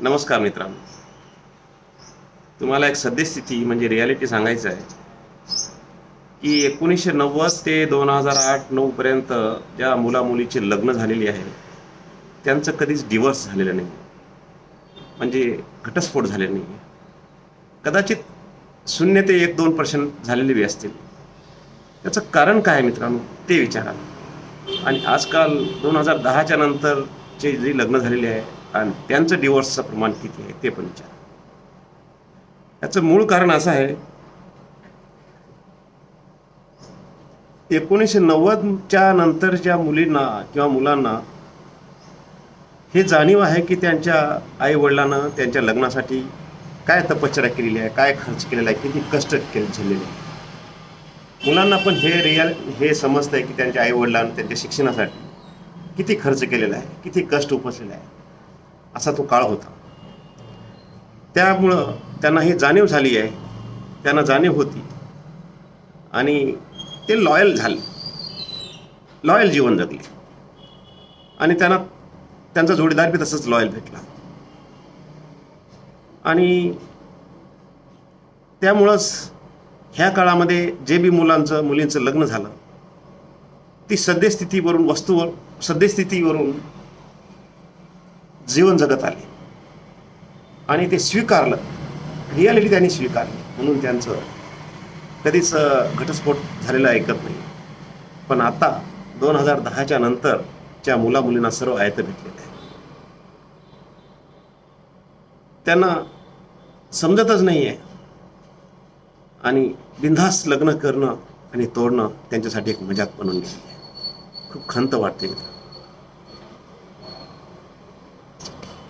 नमस्कार मित्रांनो. तुम्हाला एक सद्यस्थिती म्हणजे रियालिटी सांगायचं आहे की एकोणीसशे नव्वद ते दोन हजार आठ नऊपर्यंत ज्या मुलामुलीचे लग्न झालेली आहे त्यांचं कधीच डिवोर्स झालेलं नाही. म्हणजे घटस्फोट झालेला नाही. कदाचित शून्य ते एक दोन पर्सेंट झालेले बी असतील. त्याचं कारण काय आहे मित्रांनो? ते विचारा. आणि आजकाल दोन हजार दहाच्या नंतरचे जे लग्न झालेले आहे आणि त्यांचं डिवोर्सचं प्रमाण किती आहे ते पण विचार. याचं मूळ कारण असं आहे एकोणीसशे नव्वदच्या नंतर ज्या मुलींना किंवा मुलांना हे जाणीव आहे की त्यांच्या आई वडिलांना त्यांच्या लग्नासाठी काय तपश्चर्या केलेली आहे काय खर्च केलेला आहे किती कष्ट केले झालेले आहे मुलांना पण हे रिअल हे समजतं आहे की त्यांच्या आई वडिलांना त्यांच्या शिक्षणासाठी किती खर्च केलेला आहे किती कष्ट उपसलेला आहे असा तो काळ होता. त्यामुळं त्यांना ही जाणीव झाली आहे. त्यांना जाणीव होती. आणि ते लॉयल झाले. लॉयल जीवन जगले. आणि त्यांना त्यांचा जोडीदार बी तसंच लॉयल भेटला. आणि त्यामुळंच ह्या काळामध्ये जे बी मुलांचं मुलींचं लग्न झालं ती सद्यस्थितीवरून वस्तूवर सद्यस्थितीवरून जीवन जगत आले. आणि ते स्वीकारलं. रियालिटी त्यांनी स्वीकारली. म्हणून त्यांचं कधीच घटस्फोट झालेला ऐकत नाही. पण आता दोन हजार दहाच्या नंतरच्या मुला मुलींना सर्व आयत भेटलेले आहे त्यांना समजतच नाही आहे आणि बिनधास्त लग्न करणं आणि तोडणं त्यांच्यासाठी एक मजाक बनून गेली आहे. खूप खंत वाटते मित्र